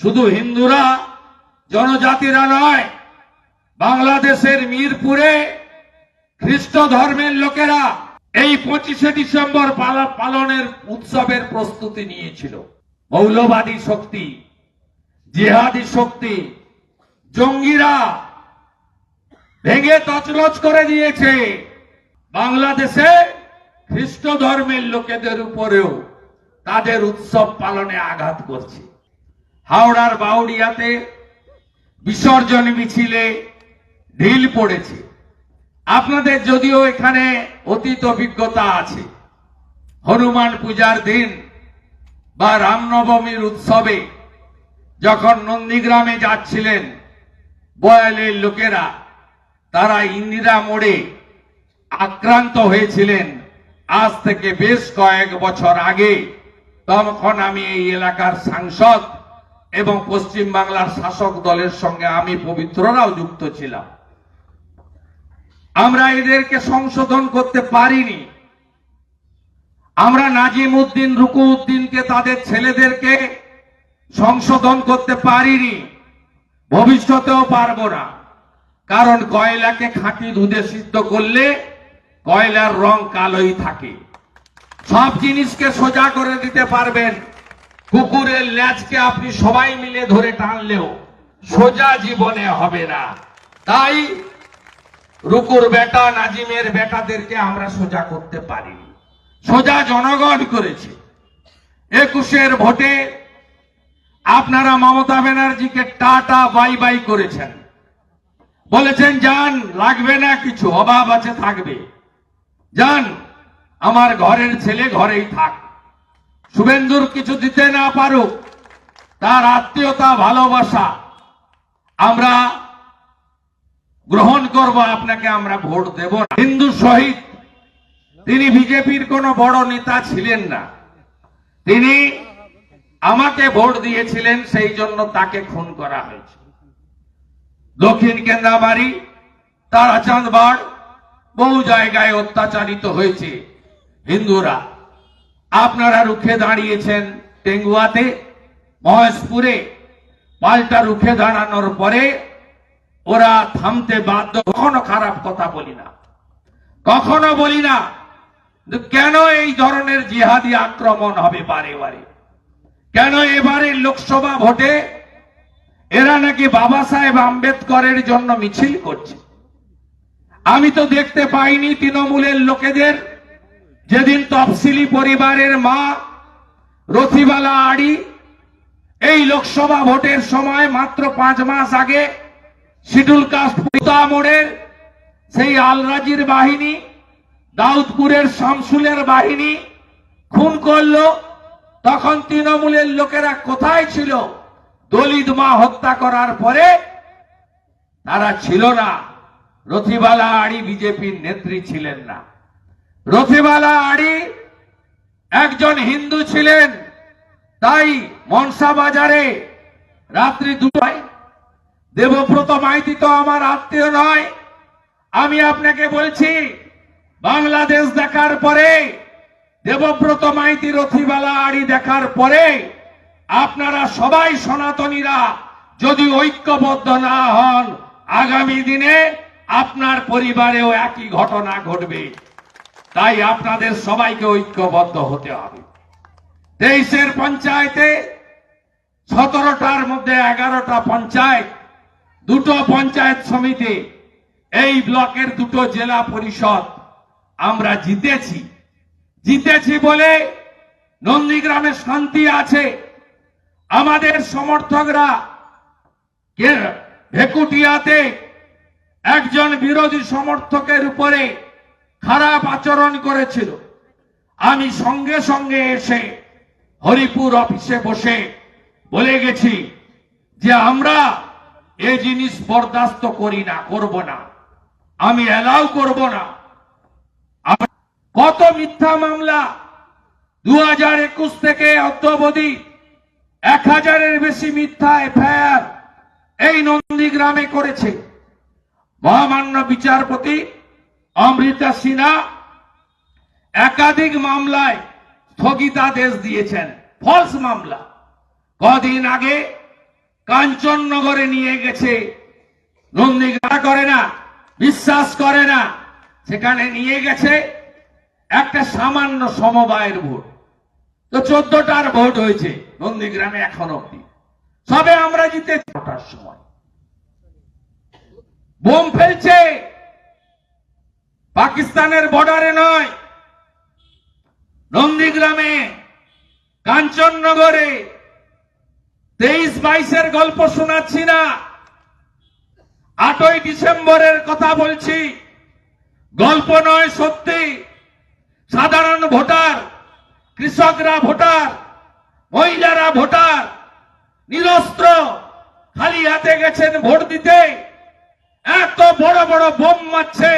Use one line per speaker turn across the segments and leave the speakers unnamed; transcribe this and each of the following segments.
শুধু হিন্দুরা, জনজাতিরা নয়, বাংলাদেশের মিরপুরে খ্রিস্ট ধর্মের লোকেরা এই পঁচিশে ডিসেম্বর পালনের উৎসবের প্রস্তুতি নিয়েছিল। মৌলবাদী শক্তি, জিহাদি শক্তি, জঙ্গিরা ভেঙে তছনছ করে দিয়েছে। বাংলাদেশে খ্রিস্ট ধর্মের লোকেদের উপরেও তাদের উৎসব পালনে আঘাত করছে। হাওড়ার বাউরিয়াতে বিসর্জন মিছিলে ঢিল পড়েছে। আপনাদের যদিও এখানে অতীত অভিজ্ঞতা আছে, হনুমান পূজার দিন বা রামনবমীর উৎসবে যখন নন্দীগ্রামে যাচ্ছিলেন বয়ালের লোকেরা, তারা ইন্দিরা মোড়ে আক্রান্ত হয়েছিলেন। আজ থেকে বেশ কয়েক বছর আগে, তখন আমি এই এলাকার সাংসদ এবং পশ্চিম বাংলার শাসক দলের সঙ্গে আমি পবিত্ররাও যুক্ত ছিলাম। আমরা এদেরকে সংশোধন করতে পারিনি। আমরা নাজিম উদ্দিন রুকু উদ্দিনকে তাদের ছেলেদেরকে সংশোধন করতে পারিনি। ভবিষ্যতেও পারব না। কারণ কয়লাকে খাঁটি দুধে সিদ্ধ করলে কয়লার রং কালোই থাকে। সব জিনিসকে সোজা করে দিতে পারবেন। কুকুরের ল্যাচকে আপনি সবাই মিলে ধরে টানলেও সোজা জীবনে হবে না। তাই রুকুর বেটা, নাজিমের বেটাদেরকে আমরা সোজা করতে পারিনি। সোজা জনগণ করেছে। একুশের ভোটে আপনারা মমতা ব্যানার্জিকে টাটা, বাই বাই করেছেন। বলেছেন, যান, লাগবে না কিছু, অভাব আছে, থাকবে। যান, আমার ঘরের ছেলে ঘরেই থাক। শুভেন্দুর কিছু দিতে না পারুক, তার আত্মীয়তা, ভালোবাসা আমরা গ্রহণ করব, আপনাকে আমরা ভোট দেব না। হিন্দু শহীদ, তিনি বিজেপির কোনো বড় নেতা ছিলেন না। তিনি আমাকে ভোট দিয়েছিলেন, সেই জন্য তাকে খুন করা হয়েছে। দক্ষিণ কেন্দ্রাবাড়ি তারাচাঁদ বাড়, বহু জায়গায় অত্যাচারিত হয়েছে হিন্দুরা। আপনারা রুখে দাঁড়িয়েছেন টেঙ্গুয়াতে, মহেশপুরে। পাল্টা রুখে দাঁড়ানোর পরে ওরা থামতে বাধ্য। কখনো খারাপ কথা বলি না। কখনো বলি না কেন এই ধরনের জিহাদি আক্রমণ হবে বারে বারে? কেন এবারে লোকসভা ভোটে এরা নাকি বাবা সাহেব আম্বেদকরের জন্য মিছিল করছে? আমি তো দেখতে পাইনি তৃণমূলের লোকেদের যেদিন তফসিলি পরিবারের মা, রথিবালা আড়ি, এই লোকসভা ভোটের সময় মাত্র পাঁচ মাস আগে শিডুল কাস্ট মোড়ের সেই আলরাজির বাহিনী, দাউদপুরের শামসুলের বাহিনী খুন করল। তখন তৃণমূলের লোকেরা কোথায় ছিল? দলিত মা হত্যা করার পরে তারা ছিল না। রথিবালা আড়ি বিজেপির নেত্রী ছিলেন না। রথিবালা আড়ি, একজন হিন্দু ছিলেন, তাই মনসা বাজারে রাত্রি দুটায় দেবব্রত মাইতি তো আমার আত্মীয় নয়। আমি আপনাকে বলছি, বাংলাদেশ দেখার পরে, দেবব্রত মাইতি রথিবালা আড়ি দেখার পরে, আপনারা সবাই সনাতনীরা যদি ঐক্যবদ্ধ না হন, আগামী দিনে আপনার পরিবারেও একই ঘটনা ঘটবে। তাই আপনাদের সবাইকে ঐক্যবদ্ধ হতে হবে। তেইশের পঞ্চায়েতে সতেরোটার মধ্যে এগারোটা পঞ্চায়েত, দুটো পঞ্চায়েত সমিতি, এই ব্লকের দুটো জেলা পরিষদ আমরা জিতেছি। জিতেছি বলে নন্দীগ্রামে শান্তি আছে। আমাদের সমর্থকরা ভেকুটিয়াতে একজন বিরোধী সমর্থকের উপরে খারাপ আচরণ করেছিল। আমি সঙ্গে সঙ্গে এসে হরিপুর অফিসে বসে বলে গেছি যে আমরা এ জিনিস বরদাস্ত করি না, করব না। আমি অ্যালাউ করব না। কত মিথ্যা মামলা দু হাজার একুশ থেকে অদ্যবধি এক হাজারের বেশি মিথ্যা এফআইআর এই নন্দীগ্রামে করেছে। মহামান্য বিচারপতি অমৃতা সিনহা একাধিক মামলায় স্থগিতাদেশ দিয়েছেন। ফলস মামলা। কদিন আগে কাঞ্চননগরে নিয়ে গেছে। নন্দীগ্রা করে না, বিশ্বাস করে না। সেখানে নিয়ে গেছে একটা সামান্য সমবায়ের ভোট। তো চোদ্দটার ভোট হয়েছে নন্দীগ্রামে এখন অব্দি সবে আমরা জিতে ছটার সময়। বোম ফেলছে। পাকিস্তানের বর্ডারে নয়, নন্দীগ্রামে, কাঞ্চননগরে, তেইশ বাইশের গল্প শোনাচ্ছি না। আটই ডিসেম্বরের কথা বলছি। গল্প নয়, সত্যি। সাধারণ ভোটার, কৃষকরা ভোটার, মহিলারা ভোটার, নিরস্ত্র, খালি হাতে গেছেন ভোট দিতে। এত বড় বড় বোম মারছে।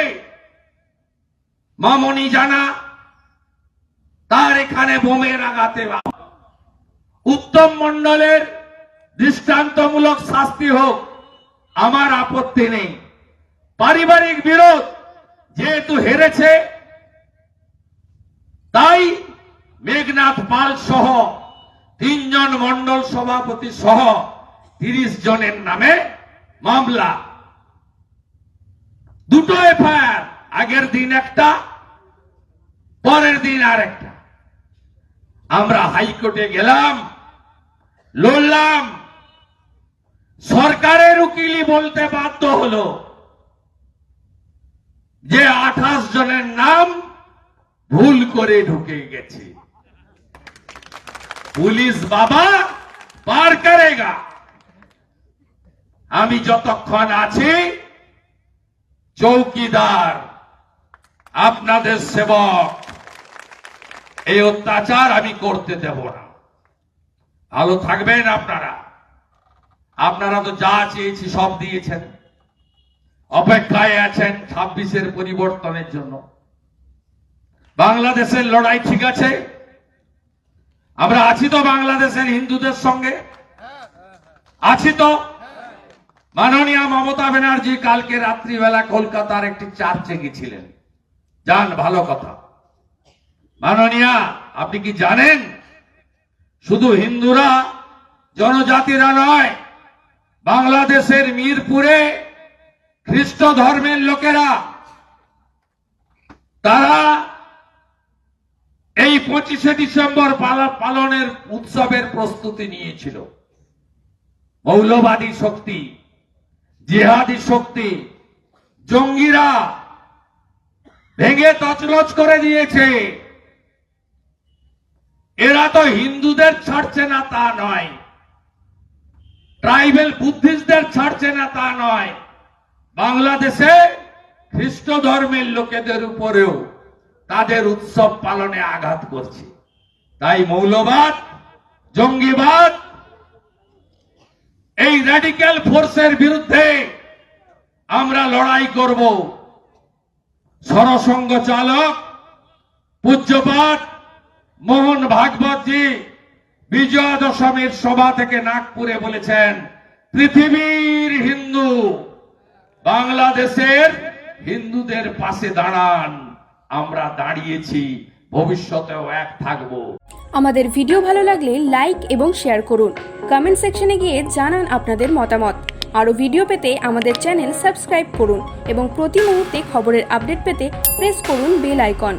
মামনি জানা, তার এখানে বোমের আঘাতে উত্তম মণ্ডলের দৃষ্টান্তমূলক শাস্তি হোক, আমার আপত্তি নেই। পারিবারিক বিরোধ যেহেতু হেরেছে, তাই মেঘনাথ পাল সহ তিনজন মন্ডল সভাপতি সহ তিরিশ জনের নামে মামলা। দুটো এফআইআর, আগের দিন একটা পরের দিন আর একটা আমরা হাইকোর্টে গেলাম, লড়লাম। সরকারের উকিলই বলতে বাধ্য হলো যে আঠাশ জনের নাম ভুল করে ঢুকে গেছে। পুলিশ বাবা পার করেগা। আমি যতক্ষণ আছি, চৌকিদার, আপনাদের সেবক। এই অত্যাচার আমি করতে দেব না। ভালো থাকবেন আপনারা। আপনারা তো যা চেয়েছি সব দিয়েছেন। অপেক্ষায় আছেন ছাব্বিশের পরিবর্তনের জন্য। বাংলাদেশের লড়াই ঠিক আছে? আমরা আছি তো বাংলাদেশের হিন্দুদের সঙ্গে? আছি তো? মাননীয় মমতা ব্যানার্জি কালকে রাত্রিবেলা কলকাতার একটি চার্চে গেছিলেন যান, ভালো কথা। মাননীয়া, আপনি কি জানেন? শুধু হিন্দুরা, জনজাতিরা নয়, বাংলাদেশের মিরপুরে খ্রিস্ট ধর্মের লোকেরা, তারা এই পঁচিশে ডিসেম্বর পালনের উৎসবের প্রস্তুতি নিয়েছিল। মৌলবাদী শক্তি, জিহাদি শক্তি, জঙ্গিরা ভেঙে তছনছ করে দিয়েছে। এরা তো হিন্দুদের ছাড়ছে না তা নয়। ট্রাইবেল বুদ্ধিস্টদের ছাড়ছে না তা নয়। বাংলাদেশে খ্রিস্ট ধর্মের লোকেদের উপরেও তাদের উৎসব পালনে আঘাত করছে। তাই মৌলবাদ, জঙ্গিবাদ, এই র্যাডিক্যাল ফোর্সের বিরুদ্ধে আমরা লড়াই করব। সরসঙ্গ চালক, পূজ্যপাঠ মোহন ভাগবতজি বিজয়া দশমীর সভা থেকে নাগপুরে বলেছেন, পৃথিবীর হিন্দু বাংলাদেশের হিন্দুদের পাশে দাঁড়ান, আমরা দাঁড়িয়েছি, ভবিষ্যতেও এক থাকব।
আমাদের ভিডিও ভালো লাগলে লাইক এবং শেয়ার করুন। কমেন্ট সেকশনে গিয়ে জানান আপনাদের মতামত। আরও ভিডিও পেতে আমাদের চ্যানেল সাবস্ক্রাইব করুন এবং প্রতি মুহূর্তে খবরের আপডেট পেতে প্রেস করুন বেল আইকন।